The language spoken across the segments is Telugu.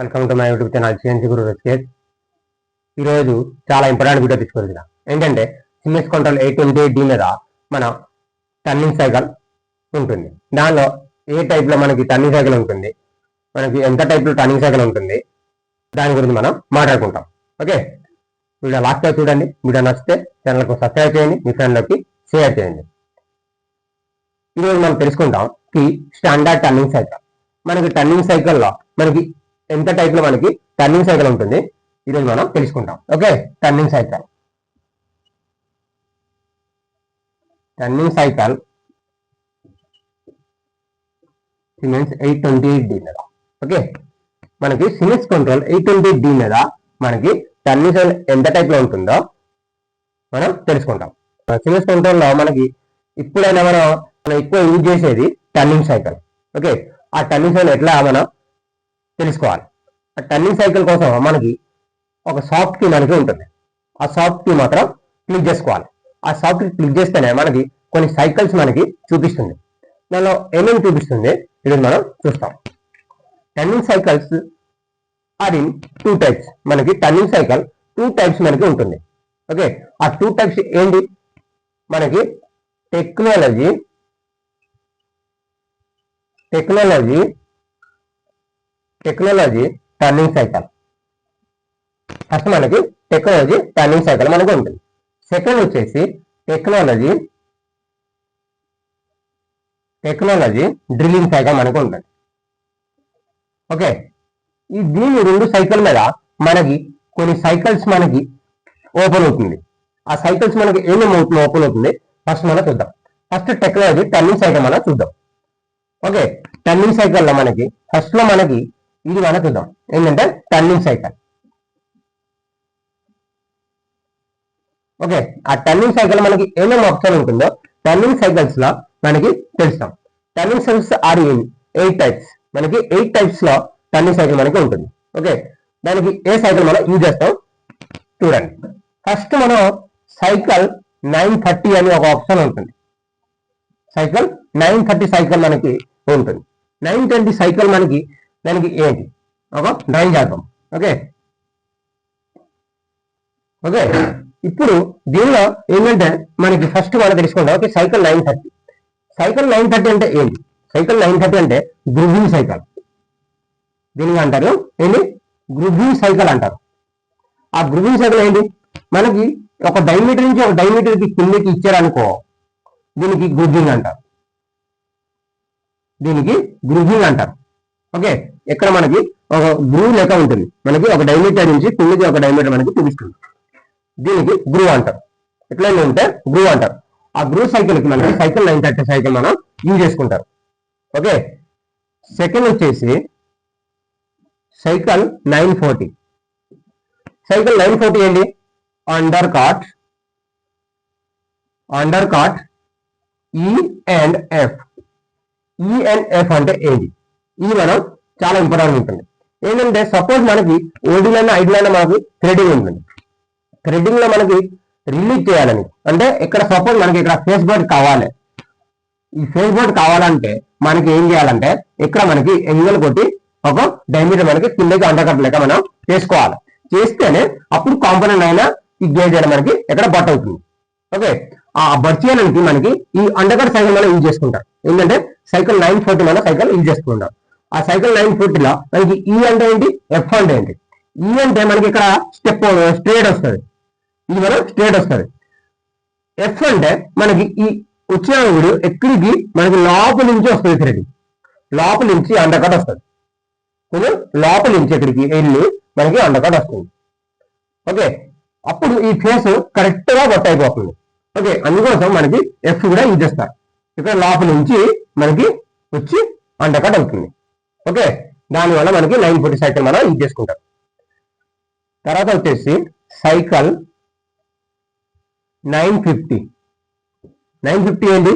Welcome to my YouTube channel CNC Guru రస్కేట్ ఈరోజు చాలా ఇంపార్టెంట్ వీడియో తీసుకొచ్చిన. ఏంటంటే Siemens control eight twenty D మీద మన టర్నింగ్ సైకిల్ ఉంటుంది. దానిలో ఏ టైప్లో మనకి టర్నింగ్ సైకిల్ ఉంటుంది? మనకి ఎంత టైప్లో టర్నింగ్ సైకిల్ ఉంటుంది? దాని గురించి మనం మాట్లాడుకుంటాం. ఓకే వీడియో లాస్ట్ చూడండి. వీడియో నచ్చితే ఛానల్కు సబ్స్క్రైబ్ చేయండి. మీ ఫ్రెండ్లోకి షేర్ చేయండి. ఈరోజు మనం తెలుసుకుంటాం కి స్టాండర్డ్ టర్నింగ్ సైకిల్ మనకి టర్నింగ్ సైకిల్లో మనకి ఎంత టైప్లో మనకి టర్నింగ్ సైకిల్ ఉంటుంది? ఈరోజు మనం తెలుసుకుంటాం. Okay? Turning cycle turning cycle Siemens eight twenty eight D మీద. ఓకే? మనకి Siemens control eight twenty D మీద మనకి టర్నింగ్ సైకిల్ ఎంత టైప్లో ఉంటుందో మనం తెలుసుకుంటాం. సిమెన్స్ కంట్రోల్లో మనకి ఇప్పుడైనా మనం మనం ఎక్కువ యూజ్ చేసేది టర్నింగ్ సైకిల్ ఓకే? ఆ టర్నింగ్ సైకిల్ ఎట్లా? మనం తెలుసుకోవాలి. ఆ టర్నింగ్ సైకిల్ కోసం మనకి ఒక సాఫ్ట్ కీ మనకి ఉంటుంది. ఆ సాఫ్ట్ కీ మాత్రం క్లిక్ చేసుకోవాలి. ఆ సాఫ్ట్ కీ క్లిక్ చేస్తేనే మనకి కొన్ని సైకిల్స్ మనకి చూపిస్తుంది. దానిలో ఏమేమి చూపిస్తుంది? ఇది మనం చూస్తాం. Turning cycles are in two types మనకి టర్నింగ్ సైకిల్ టూ టైప్స్ మనకి ఉంటుంది. ఓకే ఆ టూ టైప్స్ ఏంటి? మనకి technology technology technology turning cycle. First మనకి టెక్నాలజీ టర్నింగ్ సైకిల్ మనకు ఉంటుంది. సెకండ్ వచ్చేసి టెక్నాలజీ టెక్నాలజీ డ్రిల్లింగ్ సైకిల్ మనకు ఉంటుంది. ఓకే? ఈ దీని రెండు సైకిల్ మీద మనకి కొన్ని సైకిల్స్ మనకి ఓపెన్ అవుతుంది. ఆ సైకిల్స్ మనకి ఏమేమి అవుతుంది ఓపెన్ అవుతుంది? ఫస్ట్ మనం చూద్దాం. ఫస్ట్ టెక్నాలజీ టర్నింగ్ సైకిల్ మనం చూద్దాం. ఓకే? టర్నింగ్ సైకిల్లో మనకి ఫస్ట్లో మనకి ఇది మనకు చూద్దాం ఏంటంటే టర్నింగ్ సైకిల్. ఓకే ఆ టర్నింగ్ సైకిల్ మనకి ఏమేమి ఆప్షన్ ఉంటుందో టర్నింగ్ సైకిల్స్లో మనకి తెలుస్తాం. Turning cycles are in eight types. మనకి ఎయిట్ టైప్స్లో టర్నింగ్ సైకిల్ మనకి ఉంటుంది. ఓకే దానికి ఏ సైకిల్ మనం యూజ్ చేస్తాం? చూడండి. ఫస్ట్ మనం సైకిల్ నైన్ థర్టీ అని ఒక ఆప్షన్ ఉంటుంది. సైకిల్ నైన్ థర్టీ సైకిల్ మనకి ఉంటుంది. నైన్ ట్వంటీ సైకిల్ మనకి దానికి ఏంటి ఒక డ్రైవ్ చేద్దాం ఓకే? ఓకే? ఇప్పుడు దీనిలో ఏంటంటే మనకి ఫస్ట్ మనం తెలుసుకుంటాం. Okay cycle nine thirty cycle nine thirty అంటే ఏంటి? సైకిల్ నైన్ థర్టీ అంటే గ్రూవింగ్ సైకిల్ దీనికి అంటారు. ఏంటి? గ్రూవింగ్ సైకిల్ అంటారు. ఆ గ్రూవింగ్ సైకిల్ ఏంటి? మనకి ఒక డైమీటర్ నుంచి ఒక డైమీటర్కి కిందకి ఇచ్చారనుకో దీనికి గ్రూవింగ్ అంటారు. దీనికి గ్రూవింగ్ అంటారు. ఓకే? ఇక్కడ మనకి ఒక గ్రూ లెక్క ఉంటుంది. మనకి ఒక డైమీటర్ నుంచి కిందకి ఒక డైమీటర్ మనకి చూపిస్తుంది. దీనికి గ్రూ అంటారు ఎట్లయినా ఉంటే గ్రూ అంటారు ఆ గ్రూ సైకిల్కి మనకి సైకిల్ నైన్ థర్టీ సైకిల్ మనం యూజ్ చేసుకుంటారు ఓకే? సెకండ్ వచ్చేసి cycle nine forty. Cycle nine forty ఏంటి? Undercut undercut E and F E and F అంటే ఏంటి? ఇది మనం చాలా ఇంపార్టెంట్ ఉంటుంది. ఏంటంటే సపోజ్ మనకి ఓడిలైనా అయినా మనకి థ్రెడింగ్ ఉంటుంది. థ్రెడింగ్లో మనకి రిలీజ్ చేయాలని. అంటే ఇక్కడ సపోజ్ మనకి ఇక్కడ ఫేస్ బోర్డ్ కావాలి. ఈ ఫేస్ బోర్డ్ కావాలంటే మనకి ఏం చేయాలంటే ఇక్కడ మనకి ఎంగల్ కొట్టి ఒక డైమీటర్ మనకి కిందకి అండర్కట్ లెక్క మనం చేసుకోవాలి. చేస్తేనే అప్పుడు కాంపోనెంట్ అయినా ఈ గేజ్ అయినా మనకి ఎక్కడ బట్ అవుతుంది. ఓకే ఆ బట్ చేయడానికి మనకి ఈ అండర్కట్ సైకిల్ మనం యూజ్ చేసుకుంటాం. ఏంటంటే సైకిల్ నైన్ ఫోర్టీ మనం సైకిల్ యూజ్ చేసుకుంటాం. ఆ సైకిల్ లైన్ పూర్తిలో మనకి ఈ అంటే ఏంటి? ఎఫ్ అంటే ఏంటి? ఈ అంటే మనకి ఇక్కడ స్టెప్ స్ట్రేట్ వస్తుంది. ఇది మనం స్ట్రేట్ వస్తుంది. ఎఫ్ అంటే మనకి ఈ వచ్చిన వీడు ఎక్కడికి మనకి లోపల నుంచి వస్తుంది థ్రెడ్ లోపల నుంచి అండర్కట్ వస్తుంది. కొంచెం లోపల నుంచి ఇక్కడికి వెళ్ళి మనకి అండర్కట్ వస్తుంది. ఓకే? అప్పుడు ఈ ఫేస్ కరెక్ట్గా బొట్ట అయిపోతుంది. ఓకే? అందుకోసం మనకి ఎఫ్ కూడా ఇది ఇస్తారు ఇక్కడ లోపల నుంచి మనకి వచ్చి అండర్కట్ అవుతుంది. ఓకే? దానివల్ల మనకి నైన్ ఫోర్టీ సైకిల్ మనం ఇది చేసుకుంటాం. తర్వాత వచ్చేసి cycle nine fifty nine fifty ఏంటి?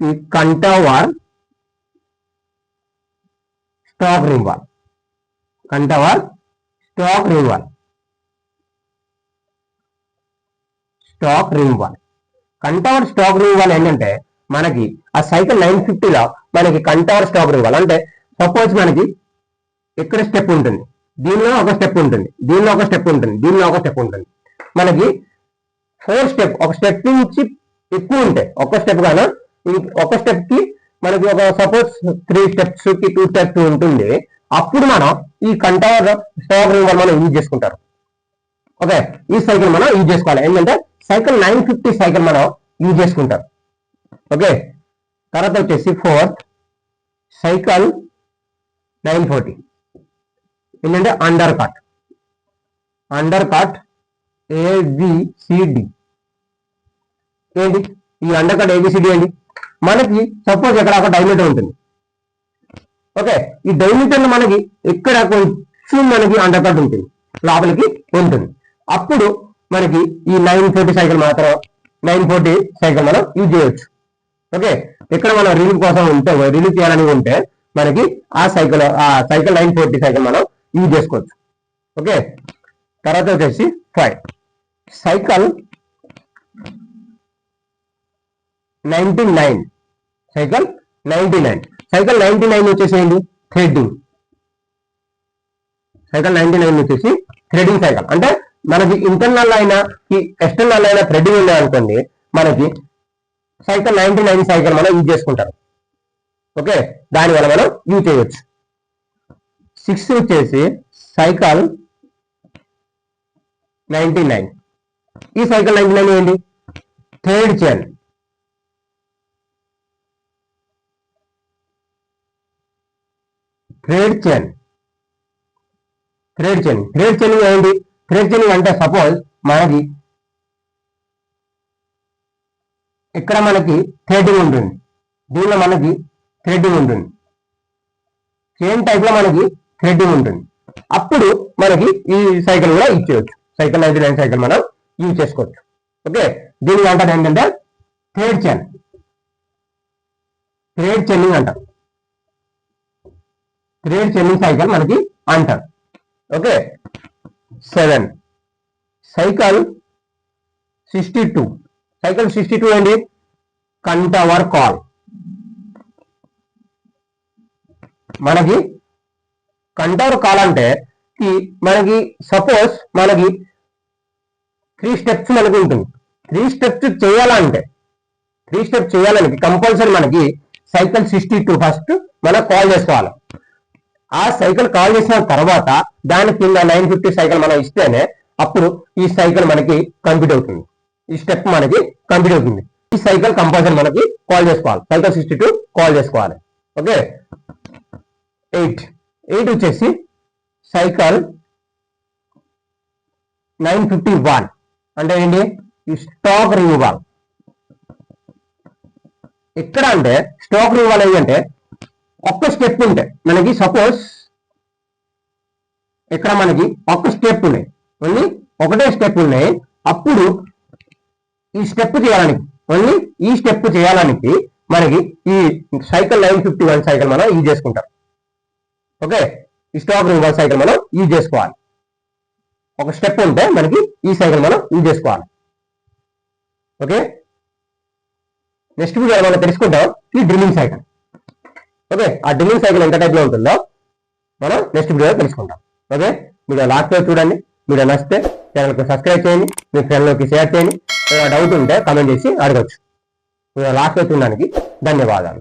ఈ కంటావార్ స్టాక్ రివాల్ కంటావార్ స్టాక్ రివాల్ స్టాక్ రివాల్ కంటవర్ స్టాక్ రివాల్ ఏంటంటే మనకి ఆ సైకిల్ నైన్ ఫిఫ్టీలో మనకి కంటవర్ స్టాక్ రివాల్ అంటే సపోజ్ మనకి ఇక్కడ స్టెప్ ఉంటుంది. దీనిలో ఒక స్టెప్ ఉంటుంది. దీనిలో ఒక స్టెప్ ఉంటుంది. దీనిలో ఒక స్టెప్ ఉంటుంది. మనకి ఫోర్ స్టెప్ ఒక స్టెప్ నుంచి ఎక్కువ ఉంటాయి. ఒక స్టెప్ గాను ఒక స్టెప్కి మనకి ఒక సపోజ్ త్రీ స్టెప్స్కి టూ స్టెప్స్ ఉంటుంది. అప్పుడు మనం ఈ కంటవర్ స్టాక్ మనం యూజ్ చేసుకుంటారు. ఓకే ఈ సైకిల్ మనం యూజ్ చేసుకోవాలి. ఏంటంటే సైకిల్ నైన్ ఫిఫ్టీ సైకిల్ మనం యూజ్ చేసుకుంటారు. ఓకే తర్వాత వచ్చేసి ఫోర్త్ సైకిల్ నైన్ ఫోర్టీ. ఏంటంటే under cut under cut A B C D ఏంటి? ఈ అండర్ కట్ ఏబిసిడి ఏంటి? మనకి సపోజ్ ఇక్కడ ఒక డైమీటర్ ఉంటుంది. ఓకే ఈ డైమీటర్ మనకి ఇక్కడ కొంచెం మనకి అండర్ కట్ ఉంటుంది. లోపలికి ఉంటుంది అప్పుడు మనకి ఈ నైన్ ఫోర్టీ సైకిల్ మాత్రం నైన్ ఫోర్టీ సైకిల్ మనం యూజ్ చేయొచ్చు. ఓకే ఇక్కడ మనం రిలీఫ్ కోసం ఉంటే రిలీఫ్ చేయాలని ఉంటే మనకి ఆ సైకిల్ ఆ సైకిల్ నైన్ ఫోర్టీ సైకిల్ మనం యూజ్ చేసుకోవచ్చు. ఓకే తర్వాత వచ్చేసి five cycle ninety nine cycle ninety nine cycle ninety nine వచ్చేసి ఏంటి థ్రెడ్డింగ్ సైకిల్ నైన్టీ నైన్ వచ్చేసి థ్రెడ్డింగ్ సైకిల్ అంటే మనకి ఇంటర్నల్ అయినా ఎక్స్టర్నల్ అయినా థ్రెడ్డింగ్ ఉన్నాయనుకోండి మనకి సైకిల్ నైన్టీ నైన్ సైకిల్ మనం యూజ్ చేసుకుంటారు ఓకే? దానివల్ల మనం యూజ్ చేయవచ్చు సిక్స్ వచ్చేసి సైకిల్ నైన్టీ నైన్ ఈ సైకిల్ నైన్టీ నైన్ ఏంటి third chain thread chain thread chain thread chain ఏంటి థ్రెడ్ చైన్ అంటే సపోజ్ మనకి ఇక్కడ మనకి థ్రెడ్డింగ్ ఉంటుంది. దీనిలో మనకి థ్రెడ్డింగ్ ఉంటుంది. సేమ్ టైప్లో మనకి థ్రెడ్డింగ్ ఉంటుంది. అప్పుడు మనకి ఈ సైకిల్ కూడా ఇచ్చేయచ్చు సైకిల్ నైన్టీ నైన్ సైకిల్ మనం యూజ్ చేసుకోవచ్చు. ఓకే దీనికి అంటారు ఏంటంటే థ్రెడ్ చైన్ థ్రెడ్ చెన్నింగ్ అంటారు. థ్రెడ్ చెన్నింగ్ సైకిల్ మనకి అంటారు. Okay seven cycle sixty two cycle sixty two ఏంటి కంటవర్ కాల్ మనకి కంటవర్ కాలంటే ఈ మనకి సపోజ్ మనకి త్రీ స్టెప్స్ మనకి ఉంటుంది త్రీ స్టెప్స్ చేయాలంటే త్రీ స్టెప్స్ చేయాలని కంపల్సరీ మనకి సైకిల్ సిక్స్టీ టూ ఫస్ట్ మనం కాల్ చేసుకోవాలి. ఆ సైకిల్ కాల్ చేసిన తర్వాత దాని కింద నైన్ ఫిఫ్టీ సైకిల్ మనం ఇస్తేనే అప్పుడు ఈ సైకిల్ మనకి కంప్లీట్ అవుతుంది. ఈ స్టెప్ మనకి కంప్లీట్ అవుతుంది. ఈ సైకిల్ కంపల్సరీ మనకి కాల్ చేసుకోవాలి. సైకిల్ సిక్స్టీ టూ కాల్ చేసుకోవాలి. Okay eight. ఎయిట్ వచ్చేసి సైకిల్ నైన్ ఫిఫ్టీ వన్. అంటే ఏంటి? ఈ స్టాక్ రిమూవల్. ఎక్కడ అంటే స్టాక్ రిమూవల్ ఏంటంటే ఒక్క స్టెప్ ఉంటే మనకి సపోజ్ ఇక్కడ మనకి ఒక్క స్టెప్ ఉన్నాయి ఓన్లీ ఒకటే స్టెప్ ఉన్నాయి. అప్పుడు ఈ స్టెప్ చేయడానికి ఓన్లీ ఈ స్టెప్ చేయడానికి మనకి ఈ cycle nine fifty one cycle మనం యూజ్ చేసుకుంటాం. ఓకే? ఈ స్టాక్ రిమూవల్ సైకిల్ మనం యూజ్ చేసుకోవాలి. ఒక స్టెప్ ఉంటే మనకి ఈ సైకిల్ మనం యూజ్ చేసుకోవాలి. ఓకే? నెక్స్ట్ వీడియో మనం తెలుసుకుంటాం ఈ డ్రిల్లింగ్ సైకిల్ ఓకే? ఆ డ్రిల్లింగ్ సైకిల్ ఎంత టైప్లో ఉంటుందో మనం నెక్స్ట్ వీడియోలో తెలుసుకుంటాం. ఓకే? మీరు లాస్ట్ చూడండి. మీరు నచ్చితే ఛానల్కి సబ్స్క్రైబ్ చేయండి. మీ ఫ్రెండ్లోకి షేర్ చేయండి. ఏదైనా డౌట్ ఉంటే కామెంట్ చేసి అడగచ్చు. మీరు లాస్ట్ చూడడానికి ధన్యవాదాలు.